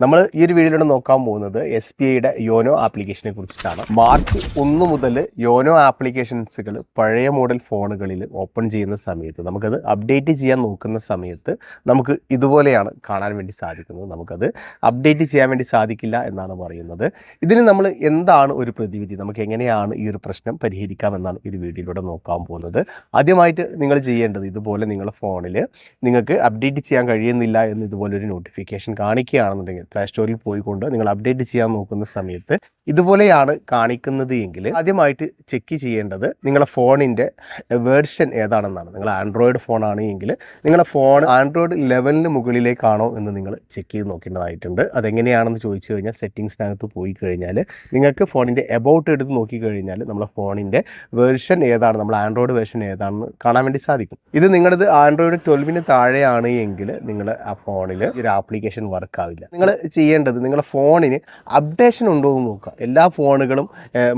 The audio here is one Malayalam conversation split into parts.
നമ്മൾ ഈ ഒരു വീഡിയോയിലൂടെ നോക്കാൻ പോകുന്നത് എസ് ബി ഐയുടെ യോനോ ആപ്ലിക്കേഷനെ കുറിച്ചിട്ടാണ്. മാർച്ച് ഒന്ന് മുതൽ യോനോ ആപ്ലിക്കേഷൻസുകൾ പഴയ മോഡൽ ഫോണുകളിൽ ഓപ്പൺ ചെയ്യുന്ന സമയത്ത് നമുക്കത് അപ്ഡേറ്റ് ചെയ്യാൻ നോക്കുന്ന സമയത്ത് നമുക്ക് ഇതുപോലെയാണ് കാണാൻ വേണ്ടി സാധിക്കുന്നത്. നമുക്കത് അപ്ഡേറ്റ് ചെയ്യാൻ വേണ്ടി സാധിക്കില്ല എന്നാണ് പറയുന്നത്. ഇതിന് നമ്മൾ എന്താണ് ഒരു പ്രതിവിധി? നമുക്ക് എങ്ങനെയാണ് ഈ ഒരു പ്രശ്നം പരിഹരിക്കാമെന്നാണ് ഈ ഒരു വീഡിയോയിലൂടെ നോക്കാൻ പോകുന്നത്. ആദ്യമായിട്ട് നിങ്ങൾ ചെയ്യേണ്ടത് ഇതുപോലെ നിങ്ങളുടെ ഫോണിൽ നിങ്ങൾക്ക് അപ്ഡേറ്റ് ചെയ്യാൻ കഴിയുന്നില്ല എന്ന് ഇതുപോലെ ഒരു നോട്ടിഫിക്കേഷൻ കാണിക്കുകയാണെന്നുണ്ടെങ്കിൽ പ്ലേ സ്റ്റോറിൽ പോയിക്കൊണ്ട് നിങ്ങൾ അപ്ഡേറ്റ് ചെയ്യാൻ നോക്കുന്ന സമയത്ത് ഇതുപോലെയാണ് കാണിക്കുന്നത് എങ്കിൽ ആദ്യമായിട്ട് ചെക്ക് ചെയ്യേണ്ടത് നിങ്ങളുടെ ഫോണിന്റെ വേർഷൻ ഏതാണെന്നാണ്. നിങ്ങൾ ആൻഡ്രോയിഡ് ഫോണാണ് എങ്കിൽ നിങ്ങളുടെ ഫോൺ ആൻഡ്രോയിഡ് ലെവലിന് മുകളിലേക്കാണോ എന്ന് നിങ്ങൾ ചെക്ക് ചെയ്ത് നോക്കേണ്ടതായിട്ടുണ്ട്. അതെങ്ങനെയാണെന്ന് ചോദിച്ചു കഴിഞ്ഞാൽ സെറ്റിങ്സിനകത്ത് പോയി കഴിഞ്ഞാൽ നിങ്ങൾക്ക് ഫോണിന്റെ എബൌട്ട് എടുത്ത് നോക്കിക്കഴിഞ്ഞാൽ നമ്മുടെ ഫോണിന്റെ വേർഷൻ ഏതാണ് നമ്മൾ ആൻഡ്രോയിഡ് വേർഷൻ ഏതാണെന്ന് കാണാൻ വേണ്ടി സാധിക്കും. ഇത് നിങ്ങളത് ആൻഡ്രോയിഡ് ട്വൽവിന് താഴെയാണ് എങ്കിൽ നിങ്ങൾ ആ ഫോണിൽ ഒരു ആപ്ലിക്കേഷൻ വർക്ക് ആവില്ല. നിങ്ങൾ ചെയ്യേണ്ടത്? നിങ്ങളുടെ ഫോണിന് അപ്ഡേഷൻ ഉണ്ടോ എന്ന് നോക്കുക. എല്ലാ ഫോണുകളും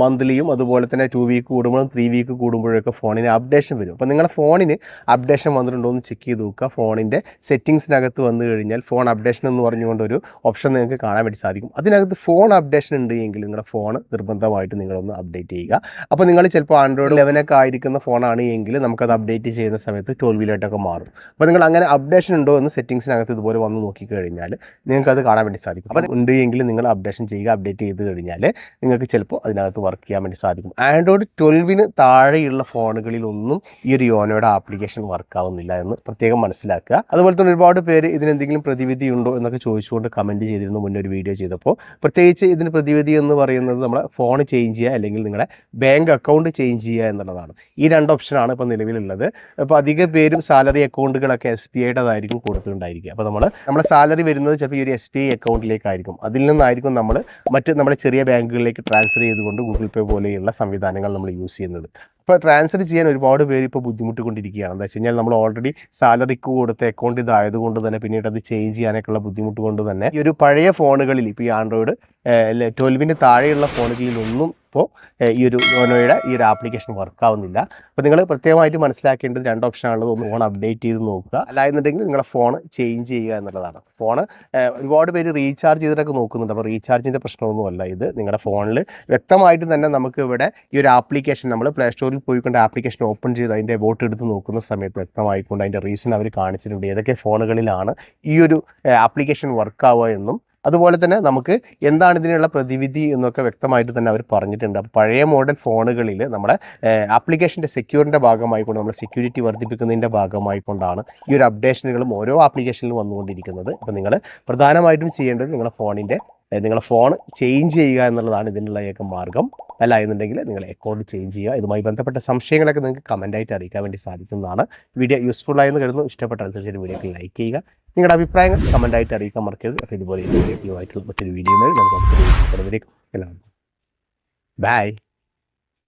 മന്ത്ലിയും അതുപോലെ തന്നെ ടു വീക്ക് കൂടുമ്പോഴും ത്രീ വീക്ക് കൂടുമ്പോഴൊക്കെ ഫോണിന് അപ്ഡേഷൻ വരും. അപ്പോൾ നിങ്ങളുടെ ഫോണിന് അപ്ഡേഷൻ വന്നിട്ടുണ്ടോ എന്ന് ചെക്ക് ചെയ്ത് നോക്കുക. ഫോണിന്റെ സെറ്റിങ്സിനകത്ത് വന്നു കഴിഞ്ഞാൽ ഫോൺ അപ്ഡേഷൻ എന്ന് പറഞ്ഞുകൊണ്ട് ഒരു ഓപ്ഷൻ നിങ്ങൾക്ക് കാണാൻ വേണ്ടി സാധിക്കും. അതിനകത്ത് ഫോൺ അപ്ഡേഷൻ ഉണ്ട് എങ്കിൽ നിങ്ങളുടെ ഫോൺ നിർബന്ധമായിട്ട് നിങ്ങളൊന്ന് അപ്ഡേറ്റ് ചെയ്യുക. അപ്പോൾ നിങ്ങൾ ചിലപ്പോൾ ആൻഡ്രോയിഡ് ലെവനൊക്കെ ആയിരിക്കുന്ന ഫോണാണ് എങ്കിൽ നമുക്കത് അപ്ഡേറ്റ് ചെയ്യുന്ന സമയത്ത് ട്വൽവിലായിട്ടൊക്കെ മാറും. അപ്പോൾ നിങ്ങൾ അങ്ങനെ അപ്ഡേഷൻ ഉണ്ടോ എന്ന് സെറ്റിങ്സിനകത്ത് ഇതുപോലെ വന്ന് നോക്കിക്കഴിഞ്ഞാൽ നിങ്ങൾക്കത് അത് കാണാൻ വേണ്ടി സാധിക്കും. അപ്പോൾ ഉണ്ട് എങ്കിൽ നിങ്ങൾ അപ്ഡേഷൻ ചെയ്യുക അപ്ഡേറ്റ് ചെയ്ത് കഴിഞ്ഞാൽ നിങ്ങൾക്ക് ചിലപ്പോൾ അതിനകത്ത് വർക്ക് ചെയ്യാൻ വേണ്ടി സാധിക്കും. ആൻഡ്രോയിഡ് ട്വൽവിന് താഴെയുള്ള ഫോണുകളിലൊന്നും ഈ ഒരു യോനോയുടെ ആപ്ലിക്കേഷൻ വർക്ക് ആവുന്നില്ല എന്ന് പ്രത്യേകം മനസ്സിലാക്കുക. അതുപോലെ തന്നെ ഒരുപാട് പേര് ഇതിനെന്തെങ്കിലും പ്രതിവിധി ഉണ്ടോ എന്നൊക്കെ ചോദിച്ചുകൊണ്ട് കമന്റ് ചെയ്തിരുന്നു മുന്നേ ഒരു വീഡിയോ ചെയ്തപ്പോൾ. പ്രത്യേകിച്ച് ഇതിന് പ്രതിവിധി എന്ന് പറയുന്നത് നമ്മുടെ ഫോൺ ചേഞ്ച് ചെയ്യുക അല്ലെങ്കിൽ നിങ്ങളുടെ ബാങ്ക് അക്കൗണ്ട് ചേഞ്ച് ചെയ്യുക എന്നുള്ളതാണ്. ഈ രണ്ട് ഓപ്ഷനാണ് ഇപ്പോൾ നിലവിലുള്ളത്. അപ്പോൾ അധിക പേരും സാലറി അക്കൗണ്ടുകളൊക്കെ എസ് ബി ഐയുടേതായിരിക്കും കൊടുത്തിട്ടുണ്ടായിരിക്കുക. അപ്പോൾ നമ്മൾ നമ്മുടെ സാലറി വരുന്നത് ചിലപ്പോൾ ഈ ഒരു എസ് ബി ഐ അക്കൗണ്ടിലേക്കായിരിക്കും അതിൽ നിന്നായിരിക്കും നമ്മൾ മറ്റ് നമ്മുടെ ചെറിയ ബാങ്കുകളിലേക്ക് ട്രാൻസ്ഫർ ചെയ്തുകൊണ്ട് ഗൂഗിൾ പേ പോലെയുള്ള സംവിധാനങ്ങൾ നമ്മൾ യൂസ് ചെയ്യുന്നത്. അപ്പോൾ ട്രാൻസ്ഫർ ചെയ്യാൻ ഒരുപാട് പേര് ഇപ്പോൾ ബുദ്ധിമുട്ടിക്കൊണ്ടിരിക്കുകയാണ്. എന്താ വെച്ച് കഴിഞ്ഞാൽ നമ്മൾ ഓൾറെഡി സാലറിക്ക് കൊടുത്ത അക്കൗണ്ട് ഇതായതുകൊണ്ട് തന്നെ പിന്നീട് അത് ചേഞ്ച് ചെയ്യാനൊക്കെയുള്ള ബുദ്ധിമുട്ട് കൊണ്ട് തന്നെ ഈ ഒരു പഴയ ഫോണുകളിൽ ഇപ്പോൾ ഈ ആൻഡ്രോയിഡ് ട്വൽവിന് താഴെയുള്ള ഫോണുകളിലൊന്നും ഇപ്പോൾ ഈ ഒരു യോനോയുടെ ഈ ഒരു ആപ്ലിക്കേഷൻ വർക്ക് ആവുന്നില്ല അപ്പോൾ നിങ്ങൾ പ്രത്യേകമായിട്ട് മനസ്സിലാക്കേണ്ടത് രണ്ട് ഓപ്ഷനാണുള്ളത്. ഒന്ന് ഫോൺ അപ്ഡേറ്റ് ചെയ്ത് നോക്കുക. അല്ലായെന്നുണ്ടെങ്കിൽ നിങ്ങളുടെ ഫോൺ ചേഞ്ച് ചെയ്യുക എന്നുള്ളതാണ്. ഫോൺ ഒരുപാട് പേര് റീചാർജ് ചെയ്തിട്ടൊക്കെ നോക്കുന്നുണ്ട്. അപ്പോൾ റീചാർജിന്റെ പ്രശ്നമൊന്നുമല്ല ഇത്. നിങ്ങളുടെ ഫോണിൽ വ്യക്തമായിട്ട് തന്നെ നമുക്ക് ഇവിടെ ഈ ഒരു ആപ്ലിക്കേഷൻ നമ്മൾ പ്ലേ സ്റ്റോറിൽ പോയിക്കൊണ്ട് ആപ്ലിക്കേഷൻ ഓപ്പൺ ചെയ്ത് അതിന്റെ വോട്ട് എടുത്ത് നോക്കുന്ന സമയത്ത് വ്യക്തമായിക്കൊണ്ട് അതിന്റെ റീസൺ അവർ കാണിച്ചിട്ടുണ്ട്. ഏതൊക്കെ ഫോണുകളിലാണ് ഈ ഒരു ആപ്ലിക്കേഷൻ വർക്ക് ആവുക എന്നും. അതുപോലെ തന്നെ നമുക്ക് എന്താണ് ഇതിനുള്ള പ്രതിവിധി എന്നൊക്കെ വ്യക്തമായിട്ട് തന്നെ അവർ പറഞ്ഞിട്ടുണ്ട്. അപ്പോൾ പഴയ മോഡൽ ഫോണുകളിൽ നമ്മുടെ ആപ്ലിക്കേഷന്റെ സെക്യൂറിന്റെ ഭാഗമായിക്കൊണ്ട് നമ്മൾ സെക്യൂരിറ്റി വർദ്ധിപ്പിക്കുന്നതിന്റെ ഭാഗമായിക്കൊണ്ടാണ് ഈ ഒരു അപ്ഡേഷനുകളും ഓരോ ആപ്ലിക്കേഷനിലും വന്നുകൊണ്ടിരിക്കുന്നത്. അപ്പോൾ നിങ്ങൾ പ്രധാനമായിട്ടും ചെയ്യേണ്ടത് നിങ്ങളുടെ ഫോണിന്റെ നിങ്ങളുടെ ഫോൺ ചേഞ്ച് ചെയ്യുക എന്നുള്ളതാണ് ഇതിനുള്ള ഏക മാർഗം. അല്ല എന്നുണ്ടെങ്കിൽ നിങ്ങൾ അക്കൗണ്ട് ചേഞ്ച് ചെയ്യുക. ഇതുമായി ബന്ധപ്പെട്ട സംശയങ്ങളൊക്കെ നിങ്ങൾക്ക് കമന്റായിട്ട് അറിയിക്കാൻ വേണ്ടി സാധിക്കുന്നതാണ്. വീഡിയോ യൂസ്ഫുൾ ആയെന്ന് കരുതുന്നു. ഇഷ്ടപ്പെട്ട തീർച്ചയായും വീഡിയോക്ക് ലൈക്ക് ചെയ്യുക. നിങ്ങളുടെ അഭിപ്രായങ്ങൾ കമന്റായിട്ട് അറിയിക്കാൻ മറക്കരുത്. അപ്പോൾ ഇതുപോലെ ആയിട്ടുള്ള മറ്റൊരു വീഡിയോ നമുക്ക് ബൈ